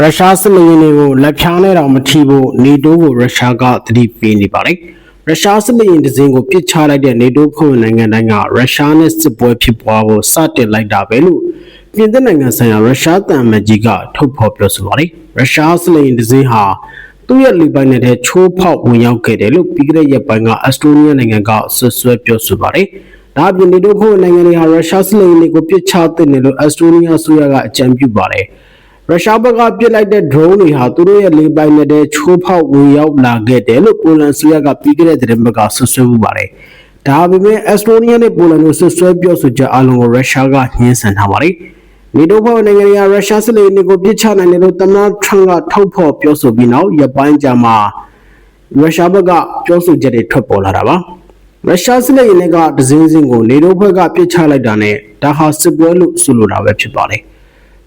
ရုရှားစစ်လေယာဉ်တွေကိုလက်ဖြားနဲ့တောင်မထိဖို့နေတိုးကိုရုရှားကသတိပေးနေပါတယ်။ရုရှားစစ်လေယာဉ်တစ်စင်းကိုပစ်ချလိုက်တဲ့နေတိုးဖွဲ့ဝင်နိုင်ငံတိုင်းကရုရှားနဲ့စစ်ပွဲဖြစ်ပွားဖို့စတင်လိုက်တာပဲလို့ပြင်သစ်နိုင်ငံဆိုင်ရာရုရှားတန်မကြီးကထုတ်ဖော်ပြောဆိုပါတယ်။ရုရှားစစ်လေယာဉ်တစ်စင်းဟာသူ့ရဲ့လေပိုင်နယ်ထဲချိုးဖောက်ဝင်ရောက်ခဲ့တယ်လို့ပြီးခဲ့တဲ့ရက်ပိုင်းကအက်စတိုးနီးယားနိုင်ငံကဆွဆွဲပြောဆိုပါတယ်။ဒါအပြင်နေတိုးဖွဲ့ဝင်နိုင်ငံတွေဟာရုရှားစစ်လေယာဉ်တွေကိုပစ်ချတဲ့တယ်လို့အက်စတိုးနီးယားဆိုရကအကြံပြုပါတယ်။ ရုရှားဘက်ကပစ်လိုက်တဲ့ drone တွေဟာသူတို့ရဲ့လေပိုင်နယ်ထဲချိုးဖောက်ဝင်ရောက်လာခဲ့တယ်လို့ပိုလန်ဆိုရကပြီးခဲ့တဲ့သတင်းပတ်ကဆွဆွဲမှုပါတယ်။ဒါပေမဲ့အက်စတိုးနီးယားနဲ့ပိုလန်တို့ဆွဆွဲပြောဆိုချက်အလုံးကိုရုရှားကညှင်းဆန်ထားပါတယ်။နေတိုးဖွဲ့ဝင်နိုင်ငံတွေကရုရှားစစ်လေယာဉ်တွေကိုပစ်ချနိုင်တယ်လို့သမ္မတထရန့်ကထုတ်ဖော်ပြောဆိုပြီးနောက်ရပ်ပိုင်းကြာမှရုရှားဘက်ကပြောဆိုချက်တွေထွက်ပေါ်လာတာပါ။ရုရှားစစ်လေယာဉ်တွေကဒဇင်းစင်းကိုနေတိုးဖွဲ့ကပစ်ချလိုက်တာနဲ့ဒါဟာစစ်ပွဲလို့ဆိုလိုတာပဲဖြစ်ပါတယ်။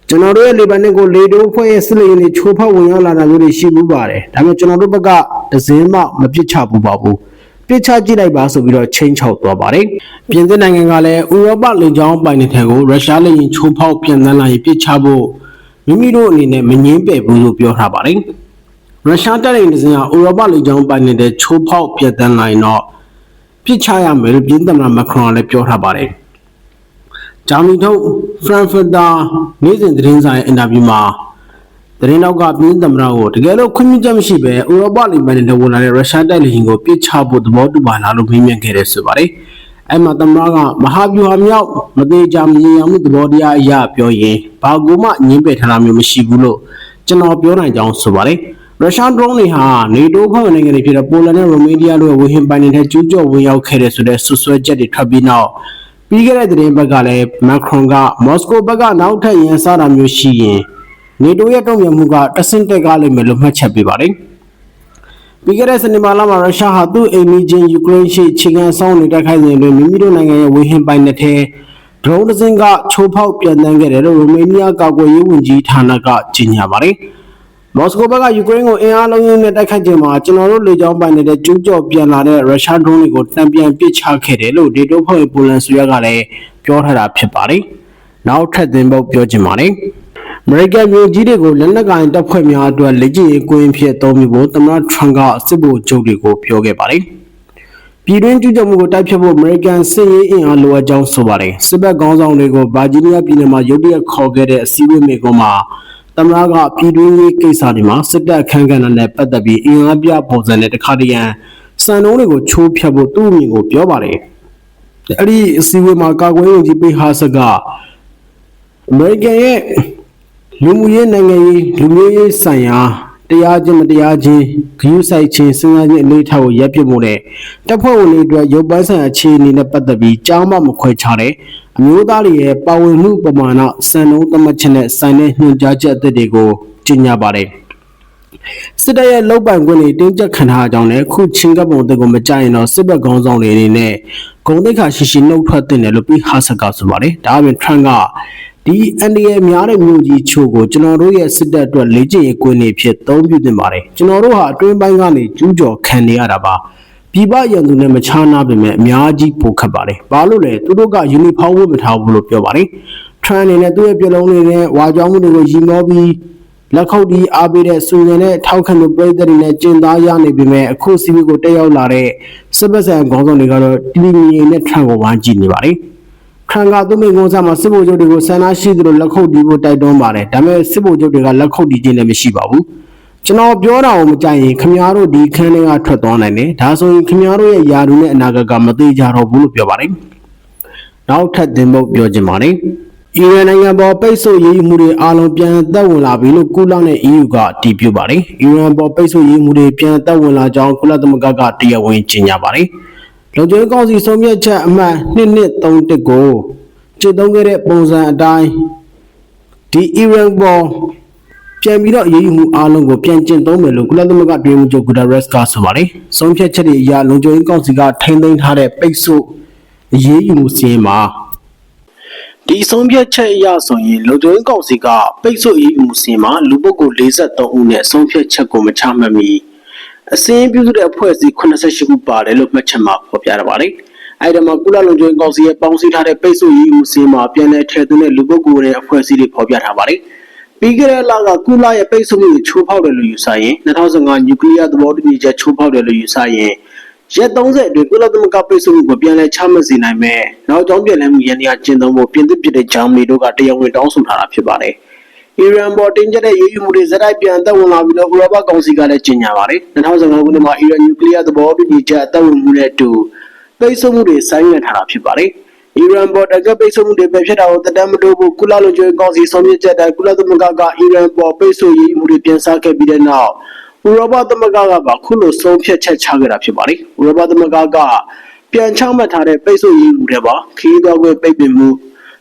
ကျွန်တော်တို့ရဲ့လေပန်နစ်ကိုလေတိုးဖွဲ့ရဲ့စစ်လေယာဉ်တွေချိုးဖောက်ဝင်ရောက်လာတာမျိုးတွေရှိမှုပါတယ်။ဒါပေမဲ့ကျွန်တော်တို့ဘက်ကဒဇင်းမှမပစ်ချဘူးပါဘူး။ပစ်ချကြည့်လိုက်ပါဆိုပြီးတော့ချိန်ချောက်သွားပါတယ်။ပြင်သစ်နိုင်ငံကလည်းဥရောပလေကြောင်းပိုင်နယ်ထံကိုရုရှားလေယာဉ်ချိုးဖောက်ပြန်သန်းလာရင်ပစ်ချဖို့မိမိတို့အနေနဲ့မငင်းပယ်ဘူးလို့ပြောထားပါတယ်။ရုရှားတပ်တွေဒဇင်းဟာဥရောပလေကြောင်းပိုင်နယ်ထဲချိုးဖောက်ပြန်သန်းလာရင်တော့ပစ်ချရမယ်လို့ပြင်သစ်သမ္မတမက်ခရွန်ကလည်းပြောထားပါတယ်။ ဂျာမနီထုတ် Frankfurter နေ့စဉ်သတင်းစာရဲ့အင်တာဗျူးမှာသတင်းတောက်ကပြည်သူ့သမ္မတကိုတကယ်လို့ခွင့်ပြုချက်မရှိဘဲဥရောပလိမ္မာန်တွေဝင်လာတဲ့ရုရှားတိုက်လေယာဉ်ကိုပစ်ချဖို့သဘောတူပါလားလို့မေးမြန်းခဲ့တယ်ဆိုပါတယ်။အဲ့မှာသမ္မတကမဟာဗျူဟာမြောက်မသေးချာမရေရာမှုသဘောတရားအရာပြောရင်ဘာကူမှညင်းပယ်ထားတာမျိုးမရှိဘူးလို့ကျွန်တော်ပြောနိုင်ကြောင်းဆိုပါတယ်။ရုရှား drone တွေဟာနေတိုးဖွဲ့ဝင်နိုင်ငံတွေဖြစ်တဲ့ပိုလန်နဲ့ရိုမေးနီးယားတို့ရဲ့ဝေဟင်ပိုင်နယ်ထဲကျူးကျော်ဝင်ရောက်ခဲ့တဲ့ဆိုတဲ့ဆွဆွဲချက်တွေထွက်ပြီးနောက် ပြီးခဲ့တဲ့သတင်းဘက်ကလည်းမက်ခရွန်ကမော်စကိုဘက်ကနောက်ထပ်ရန်စားတာမျိုးရှိရင်နေတိုးရဲ့တုံ့ပြန်မှုကတဆင့်တက်ကားလိမ့်မယ်လို့မှတ်ချက်ပေးပါတယ်။ပြီးခဲ့တဲ့စနေပါလမှာရုရှားဟာသူ့အိမ်နီးချင်းယူကရိန်းရှိခြေခံဆောင်နေတိုက်ခိုက်စဉ်တွင်မိမိတို့နိုင်ငံရဲ့ဝေဟင်ပိုင်နယ်ထဲဒရုန်းတစ်စင်းကချိုးဖောက်ပြန်တန်းခဲ့တယ်လို့ရိုမေးနီးယားကာကွယ်ရေးဝန်ကြီးဌာနကကြေညာပါတယ်။ မော်စကိုဘက်ကယူကရိန်းကိုအင်အားလုံးရင်းနဲ့တိုက်ခိုက်ခြင်းမှာကျွန်တော်တို့လေကြောင်းပိုင်နေတဲ့ကျူးကျော်ပြန်လာတဲ့ရုရှားဒရုန်းတွေကိုတံပြန်ပစ်ချခဲ့တယ်လို့ဒေတိုဖွဲ့ပိုလန်ဆိုရကလည်းပြောထားတာဖြစ်ပါတယ်။နောက်ထပ်သင်ပုတ်ပြောချင်ပါတယ်။အမေရိကန်မျိုးကြီးတွေကိုလက်နက်ကင်တပ်ဖွဲ့များအတွက်လက်ကျင့်ရေးကွင်းဖြစ်အသုံးပြုဖို့သမ္မတထရန့်ကစစ်ဗိုလ်ချုပ်တွေကိုပြောခဲ့ပါတယ်။ပြည်တွင်းကျူးကျော်မှုကိုတိုက်ဖျက်ဖို့အမေရိကန်စစ်ရေးအင်အားလိုအပ်ကြောင်းဆိုပါတယ်။စစ်ဘက်ခေါင်းဆောင်တွေကိုဗာဂျီးနီးယားပြည်နယ်မှာရုတ်တရက်ခေါ်ခဲ့တဲ့အစည်းအဝေးမေ ကွန်မှာသမ္မတကပြည်တွင်းရေးကိစ္စတွေမှာစစ်တပ်အခမ်းကဏ္ဍနဲ့ပတ်သက်ပြီးအင်အားပြပုံစံနဲ့တခါတရံစံနှုန်းတွေကိုချိုးဖျက်ဖို့သူ့အမြင်ကိုပြောပါတယ်။အဲ့ဒီအစည်းအဝေးမှာကာကွယ်ရေးဝန်ကြီးပိဟာဆတ်ကအမေရိကန်ရဲ့လူမှုရေးနိုင်ငံရေးလူမျိုးရေးဆိုင်ရာ တရားချင်းမတရားချင်းဂရုစိုက်ခြင်းစဉ်းစားခြင်းအလေးထားကိုရပ်ပြစ်မှုနဲ့တပ်ဖွဲ့ဝင်တွေအတွက်ရုပ်ပိုင်းဆိုင်ရာအခြေအနေနဲ့ပတ်သက်ပြီးကြားမှမခွဲခြားတဲ့အမျိုးသားတွေရဲ့ပါဝင်မှုပမာဏစံနှုန်းသတ်မှတ်ချက်နဲ့ဆိုင်တဲ့ညွှန်ကြားချက်အသစ်တွေကိုကြေညာပါတယ်စစ်တပ်ရဲ့လောက်ပိုင်ခွင့်တွေတင်းကျပ်ခံထားကြောင်းနဲ့ခုချင်းကပ်ပုံအသစ်ကိုမကြရင်တော့စစ်ဘက်ခေါင်းဆောင်တွေအနေနဲ့ဂုံတိတ်ခါရှိရှိနှုတ်ထွက်တင်တယ်လို့ပြီးဟာဆတ်ကဆိုပါတယ်ဒါအပြင်ထရန့်က ဒီအန်ဒီရဲ့များတဲ့မြို့ကြီးချို့ကိုကျွန်တော်တို့ရဲ့စစ်တပ်အတွက်လေ့ကျင့်ရေးကွင်းတွေဖြစ်သုံးပြုတင်ပါတယ်ကျွန်တော်တို့ဟာအတွင်းပိုင်းကနေကျူးကျော်ခံနေရတာပါပြည်ပရန်သူနဲ့မချားနာပေမဲ့အများကြီးပိုခတ်ပါတယ်ဘာလို့လဲသူတို့ကယူနီဖောင်းဝတ်မထားဘူးလို့ပြောပါတယ်ထရန့်အနေနဲ့သူ့ရဲ့ပြလုံးတွေနဲ့ဝါကြောင်းမှုတွေကိုရီမောပြီးလက်ခုပ်တီးအားပေးတဲ့စူရင်နဲ့ထောက်ခံမှုပြည်သက်တွေနဲ့ကျင်သားရနေပေမဲ့အခုစီဗီကိုတက်ရောက်လာတဲ့စစ်ဘက်ဆိုင်ခေါင်းဆောင်တွေကတော့တီလီမီနဲ့ထရန့်ကိုဝိုင်းကြည့်နေပါတယ် ခန်ကသူ့မိကုန်းစားမှာစစ်ဗိုလ်ချုပ်တွေကိုဆန္ဒရှိသလိုလက်ခုပ်တီးဖို့တိုက်တွန်းပါတယ်ဒါပေမဲ့စစ်ဗိုလ်ချုပ်တွေကလက်ခုပ်တီးခြင်းလည်းမရှိပါဘူးကျွန်တော်ပြောတာကိုမကြိုက်ရင်ခင်ဗျားတို့ဒီခန်းထဲကထွက်သွားနိုင်တယ်ဒါဆိုရင်ခင်ဗျားတို့ရဲ့ယာရုနဲ့အနာဂတ်ကမသေးကြတော့ဘူးလို့ပြောပါတယ်နောက်ထပ်သင်ဖို့ပြောချင်ပါတယ်အီရန်နိုင်ငံပေါ်ပိတ်ဆို့ရေးယူမှုတွေအလုံးပြန်သက်ဝင်လာပြီလို့ကုလနဲ့ EU ကတည်ပြုပါတယ်။အီရန်ပေါ်ပိတ်ဆို့ရေးမှုတွေပြန်သက်ဝင်လာကြောင်းကုလသမဂ္ဂကတရားဝင်ကြေညာပါတယ်။ လုံခြုံရေးကောင်စီဆုံးဖြတ်ချက်အမှတ်2231ကိုကျေသုံးခဲ့တဲ့ပုံစံအတိုင်းဒီအီရန်ပေါ်ပြန်ပြီးတော့အရေးယူမှုအလုံးကိုပြန်ကျင့်သုံးမယ်လို့ကုလသမဂ္ဂတွင်မှုချုပ်ဂူဒါရက်စ်ကဆိုပါတယ်။ဆုံးဖြတ်ချက်တွေအရလုံခြုံရေးကောင်စီကထိန်းသိမ်းထားတဲ့ပိတ်ဆို့အရေးယူမှုစီးရင်မှာဒီဆုံးဖြတ်ချက်အရဆိုရင်လုံခြုံရေးကောင်စီကပိတ်ဆို့အရေးယူမှုစီးမှာလူပုဂ္ဂိုလ်43ဦးနဲ့ဆုံးဖြတ်ချက်ကိုမချမှတ်မီ အစင်းပြုစုတဲ့အဖွဲ့အစည်း88ခုပါတယ်လို့မှတ်ချက်မှာဖော်ပြရပါတယ်။အဲဒီမှာကုလလုံခြုံရေးကောင်စီရဲ့ပေါင်းစည်းထားတဲ့ပိတ်ဆို့ရေးမှုစီးမှာပြန်လည်ထည့်သွင်းတဲ့လူပုဂ္ဂိုလ်တွေအဖွဲ့အစည်းတွေဖော်ပြထားပါတယ်။ပြီးခဲ့တဲ့လကကုလရဲ့ပိတ်ဆို့မှုကိုချိုးဖောက်တယ်လို့ယူဆရင်2015နျူကလ িয়ার သဘောတူညီချက်ချိုးဖောက်တယ်လို့ယူဆရင်ရက်30အတွင်းကုလသမဂ္ဂပိတ်ဆို့မှုကိုပြန်လည်ချမှတ်စေနိုင်မယ်။နောက်ကြောင်းပြန်လည်မှုရန်ရာကျင့်သုံးဖို့ပြင်သစ်ပြည်တဲ့ဂျာမနီတို့ကတရားဝင်တောင်းဆိုထားတာဖြစ်ပါတယ်။ အီရန်ပေါ်တင်ကြတဲ့ရေးယူမှုတွေဇက်တိုက်ပြန်အသက်ဝင်လာပြီးတော့ဥရောပကောင်စီကလည်းကြေညာပါတယ်။2015ခုနှစ်မှာအီရန်နျူကလ িয়ার သဘောတူညီချက်အသက်ဝင်မှုနဲ့အတူပိတ်ဆို့မှုတွေဆိုင်းငံ့ထားတာဖြစ်ပါတယ်။အီရန်ပေါ်တကပိတ်ဆို့မှုတွေပဲဖြစ်တာကိုတတမ်းမတိုးဘူးကုလလုံခြုံရေးကောင်စီဆုံးဖြတ်ချက်တိုင်းကုလသမဂ္ဂကအီရန်ပေါ်ပိတ်ဆို့ရေးမှုတွေပြန်စားခဲ့ပြီးတဲ့နောက်ဥရောပသမဂ္ဂကပါခုလိုဆုံးဖြတ်ချက်ချခဲ့တာဖြစ်ပါတယ်။ဥရောပသမဂ္ဂကပြန်ချမှတ်ထားတဲ့ပိတ်ဆို့ရေးမှုတွေပါခီးတော်ခွင့်ပိတ်ပင်မှု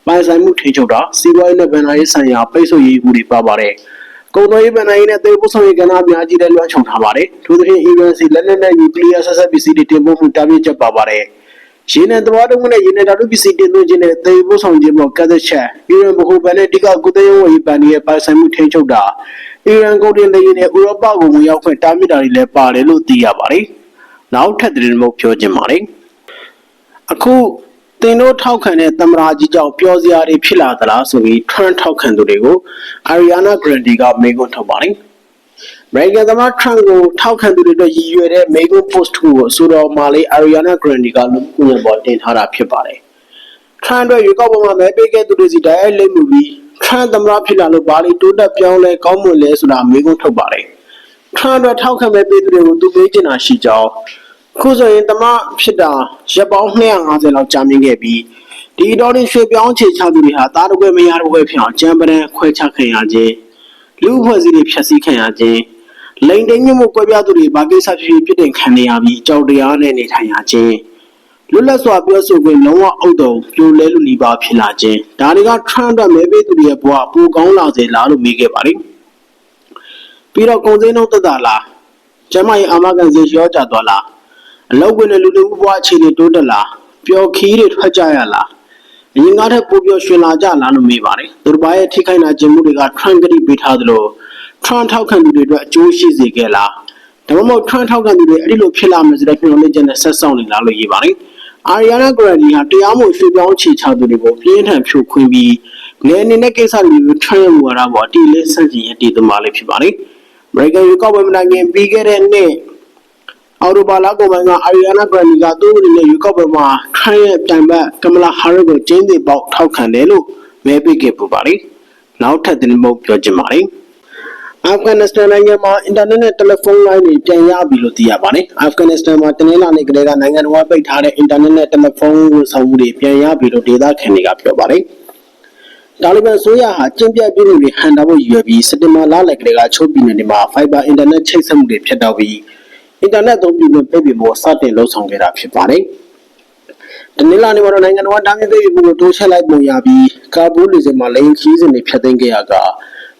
ပိုင်ဆိုင်မှုထိန်းချုပ်တာစီးပွားရေးနဲ့ဗန်နာရေးဆိုင်ရာပိတ်ဆို့ရေးမှုတွေပါပါတယ်။ကုန်သွယ်ရေးဗန်နာရေးနဲ့သေပုဆောင်ရေးကဏ္ဍအများကြီးလည်းလွှမ်းခြုံထားပါတယ်။ထို့သဖြင့်အီရန်စီလက်နက်နဲ့နျူကလ িয়ার ဆက်ဆက်ပစ္စည်းတွေတင်ပို့မှုတားမြစ်ချက်ပါပါတယ်။ရေနံသဘာဝတုံးနဲ့ရေနံဓာတ်ပစ္စည်းတင်သွင်းခြင်းနဲ့သေပို့ဆောင်ခြင်းပေါ်ကန့်သက်ချက်အီရန်ဗဟိုဘဏ်နဲ့တိကကုသရေးဝန်ကြီးဘဏ်ရဲ့ပိုင်ဆိုင်မှုထိန်းချုပ်တာအီရန်ကုန်တင်လေယာဉ်နဲ့ဥရောပကိုဝင်ရောက်ခွင့်တားမြစ်တာတွေလည်းပါတယ်လို့သိရပါတယ်။နောက်ထပ်သတင်းမှုပြောခြင်းပါတယ်။အခု တင်တို့ထောက်ခံတဲ့သမ္မရာကြီးကြောင့်ပြောစရာတွေဖြစ်လာသလားဆိုပြီး Trump ထောက်ခံသူတွေကို Ariana Grande ကမေးခွန်းထုတ်ပါတယ်။အမေရိကန်သမ္မတထရန့်ကိုထောက်ခံသူတွေအတွက်ရည်ရွယ်တဲ့ Mego Post ကိုအဆိုတော်မာလေး Ariana Grande ကလူမှုကွန်ရက်ပေါ်တင်ထားတာဖြစ်ပါတယ်။ထရန့်အတွက်ရွေးကောက်ပွဲမှာမဲပေးခဲ့သူတွေစီတိုက်ရိုက်လိမ့်မှုပြီးထရန့်သမ္မတဖြစ်လာလို့ဘာလို့တိုးတက်ပြောင်းလဲကောင်းမွန်လဲဆိုတာမေးခွန်းထုတ်ပါတယ်။ထရန့်အတွက်ထောက်ခံမဲပေးသူတွေကိုသူမေးချင်တာရှိကြောင်းအ ခုဆိုရင်သမ္မတဖြစ်တာရက်ပေါင်း250လောက်ကြာမြင့်ခဲ့ပြီးဒီတော်ရင်ရွှေပြောင်းချေချသူတွေဟာတားတကွဲမရတကွဲဖြစ်အောင်ကြံပရန်ခွဲခြားခံရခြင်းလူ့အဖွဲ့အစည်းတွေဖျက်ဆီးခံရခြင်းလိန်တိန်ညမှုကွဲပြားသူတွေဘာကိစ္စဖြစ်ဖြစ်ပြစ်တင်ခံနေရပြီးကြောက်တရားနဲ့နေထိုင်ရခြင်းလွတ်လပ်စွာပြောဆိုခွင့်လုံးဝအုပ်တုံပြိုလဲလူလီပါဖြစ်လာခြင်းဒါတွေကထရန့်အတွက်မဲပေးသူတွေရဲ့ဘဝပိုကောင်းလာစေလားလို့မေးခဲ့ပါလိမ့်ပြီးတော့ကုန်စည်နှုန်းသက်သာလားကျမရဲ့အာမခံစေရောကြသွားလား အလောက်ဝင်တဲ့လူတွေဘဝအခြေအနေတိုးတက်လားပျော်ခီးတွေထွက်ကြရလားအရင်ကထက်ပိုပျော်ရွှင်လာကြလားလို့မေးပါတယ်သူတို့ဘာရဲ့ထိခိုက်နာခြင်းမှုတွေကထရန့်ကတိပေးထားသလိုထရန့်ထောက်ခံသူတွေအတွက်အကျိုးရှိစေခဲ့လားဒါမှမဟုတ်ထရန့်ထောက်ခံသူတွေအဲ့ဒီလိုဖြစ်လာမယ်ဆိုတဲ့မျှော်လင့်ချက်နဲ့ဆက်ဆောင်နေလားလို့ရေးပါတယ်အာရီယာနာဂရန်ဒီဟာတရားမဝင်ရွှေ့ပြောင်းချေချသူတွေကိုပြင်းထန်ဖြိုခွင်းပြီးငယ်အနေနဲ့ကိစ္စတွေကိုထရန့်ရမူဝါဒပေါ်အတိအလေးဆန့်ကျင်ရည်တည်သမားလေးဖြစ်ပါတယ်အမေရိကန်ရွေးကောက်ပွဲမတိုင်ခင်ပြီးခဲ့တဲ့နှစ် အော်တိုဘာလကုန်ပိုင်းကအာရီယာနာဂရန်ဒီကသူ့အနေနဲ့ရွေးကောက်ပွဲမှာထရန့်ရဲ့တိုင်ဘက်ကမလာဟာရစ်ကိုကျင်းသေးပေါက်ထောက်ခံတယ်လို့မဲပေးခဲ့ပူပါတယ်နောက်ထပ်သတင်းပုတ်ပြောချင်ပါတယ်အာဖဂန်နစ္စတန်နိုင်ငံမှာအင်တာနက်နဲ့တယ်လီဖုန်းလိုင်းတွေပြန်ရပြီလို့သိရပါတယ်။အာဖဂန်နစ္စတန်မှာတနင်္လာနေ့ကတည်းကနိုင်ငံတော်ကပိတ်ထားတဲ့အင်တာနက်နဲ့တယ်လီဖုန်းဝန်ဆောင်မှုတွေပြန်ရပြီလို့ဒေသခံတွေကပြောပါတယ်။တာလီဘန်ဆိုရဟာကျင့်ပြတ်ပြည်သူတွေဟန်တာဖို့ရည်ရွယ်ပြီးစက်တင်ဘာလလယ်ကတည်းကချုပ်ပြည်နယ်တွေမှာ Fiber အင်တာနက်ချိတ်ဆက်မှုတွေဖြစ်တော့ပြီး အင်တာနက်သုံးပြီးပိတ်ပင်ဖို့စတင်လှုံ့ဆော်ခဲ့တာဖြစ်ပါတယ်။တနင်္လာနေ့မှာတော့နိုင်ငံတော်ကတားမြစ်ပိတ်ပင်မှုကိုတိုးချဲ့လိုက်ပုံရပြီးကာဘူးလ်စစ်မှာလိန်ခီးစဉ်တွေဖျက်သိမ်းခဲ့ရက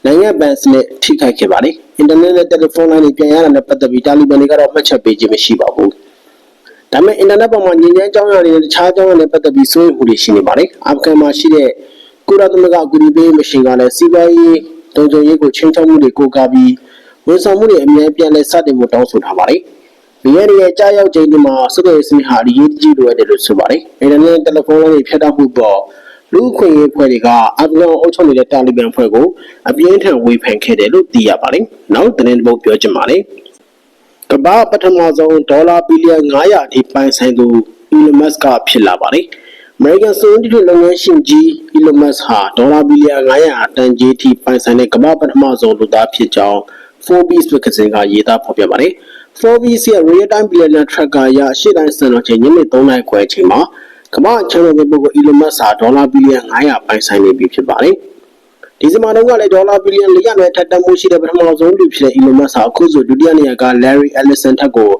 နိုင်ငံပန်စနစ်ထိခိုက်ခဲ့ပါတယ်။အင်တာနက်နဲ့တယ်လီဖုန်းလိုင်းတွေပြန်ရတာနဲ့ပတ်သက်ပြီးတာလီဘန်တွေကတော့မှတ်ချက်ပေးခြင်းမရှိပါဘူး။ဒါပေမဲ့အင်တာနက်ပေါ်မှာညဉ့်ညမ်းကြောင်းရတဲ့တခြားကြောင်းရနဲ့ပတ်သက်ပြီးစိုးရိမ်မှုတွေရှိနေပါတယ်။အာဖဂန်မှာရှိတဲ့ကုလသမဂ္ဂအကူအညီပေးမရှင်ကလည်းစီးပွားရေးတုံ့ပြန်ရေးကိုချင်းချောက်မှုတွေကိုကားပြီးဝန်ဆောင်မှုတွေအများပြန်လဲစတင်ဖို့တောင်းဆိုထားပါတယ်။ဘီယ န်ရဲ့ကြားရောက်ချိန်ဒီမှာစတဲ့စမီဟာအရေးကြီးလိုတယ်လို့ဆိုပါတယ်။အင်တာနက်တယ်လီဖုန်းလိုင်းတွေဖြတ်တောက်မှုပေါ်လူ့အခွင့်အရေးဖွဲ့တွေကအာဖဂန်အုပ်ချုပ်နေတဲ့တာလီဘန်ဖွဲ့ကိုအပြင်းထန်ဝေဖန်ခဲ့တယ်လို့သိရပါတယ်။နောက်သတင်းတစ်ပုဒ်ပြောချင်ပါတယ်။ကမ္ဘာပထမဆုံးဒေါ်လာဘီလီယံ900အထိပိုင်ဆိုင်သူ Elon Musk ကဖြစ်လာပါတယ်။ American စုံဒီလုပ်ငန်းရှင်ကြီး Elon Musk ဟာဒေါ်လာဘီလီယံ900တန်ကြီးထိပိုင်ဆိုင်တဲ့ကမ္ဘာပထမဆုံးလူသားဖြစ်ကြောင်း Forbes ဝက်ကစင်ကရေးသားဖော်ပြပါတယ်။ Forbes ရဲ့ Real Time Billionaire Tracker အရရှေ့တိုင်းစံတော်ချိန်ညနေ3နာရီခွဲအချိန်မှာကမ္ဘာချမ်းသာတဲ့ပုဂ္ဂိုလ် Elon Musk ဟာဒေါ်လာဘီလီယံ900ပိုင်ဆိုင်နေပြီဖြစ်ပါတယ်။ဒီဇင်ဘာတုန်းကလည်းဒေါ်လာဘီလီယံ400နဲ့ထပ်တမှုရှိတဲ့ပထမဆုံးလူဖြစ်တဲ့ Elon Musk ဟာအခုဆိုဒုတိယနေရာက Larry Ellison ထက်ကို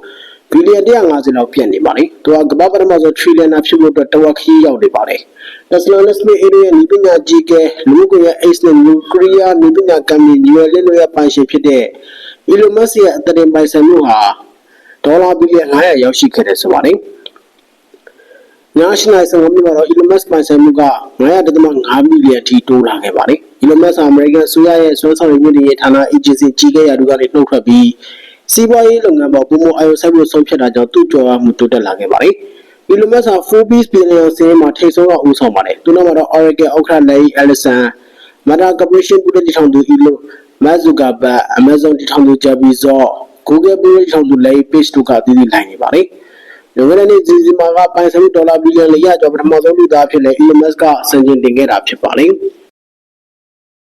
ဘီလီယံ150လောက်ပြည့်နေပါတယ်။သူကကမ္ဘာပထမဆုံး trillionaire ဖြစ်ဖို့အတွက်တဝက်ခီးရောက်နေပါတယ်။ Tesla နဲ့ SpaceX ရဲ့ဤပညာကြီးကလူမှုကွန်ရက် X နဲ့ Nuclear ဤပညာကံမြင့်ရွယ်လင်းလို့ရပိုင်ရှင်ဖြစ်တဲ့ Elon Musk ရဲ့အသက်တင်ပိုင်ဆိုင်မှုဟာဒေါ်လာဘီလီယံ900ရောက်ရှိခဲ့တယ်ဆိုပါတယ်။ညရှိနိုင်ဆောင်မြမှာတော့ Elon Musk ပိုင်ဆိုင်မှုက9.5မီလီယံထိတိုးလာခဲ့ပါတယ်။ Elon Musk ဟာ American ဆိုရရဲ့ဆွမ်းဆောင်ရည်မြင့်ရေးဌာန agency ကြီးကြပ်ရာထူးကနေနှုတ်ထွက်ပြီးစီးပွားရေးလုပ်ငန်းပေါ်ပုံမအာရုံစိုက်ဖို့ဆုံးဖြတ်တာကြောင့်သူ့ကြော်ရမှုတိုးတက်လာခဲ့ပါတယ်။ Elon Musk ဟာ Forbes Billionaire စာရင်းမှာထိပ်ဆုံးကဦးဆောင်ပါတယ်။သူနောက်မှာတော့ Oracle ဥက္ကဋ္ဌ Larry Ellison, Meta Corporation ပူးတွဲတည်ထောင်သူ Elon Musk ဇူကာဘတ် Amazon တည်ထောင်သူ Jeff Bezos Google ပူးတွဲတည်ထောင်သူ Larry Page တို့ကတည်တည်လိုက်နေပါတယ်။လွန်ခဲ့တဲ့နှစ်ဇီဇီမာကပိုင်ဆိုင်မှုဒေါ်လာဘီလီယံ400ကျော်ပထမဆုံးလူသားဖြစ်တဲ့ Elon Musk ကစံချိန်တင်ခဲ့တာဖြစ်ပါတယ်။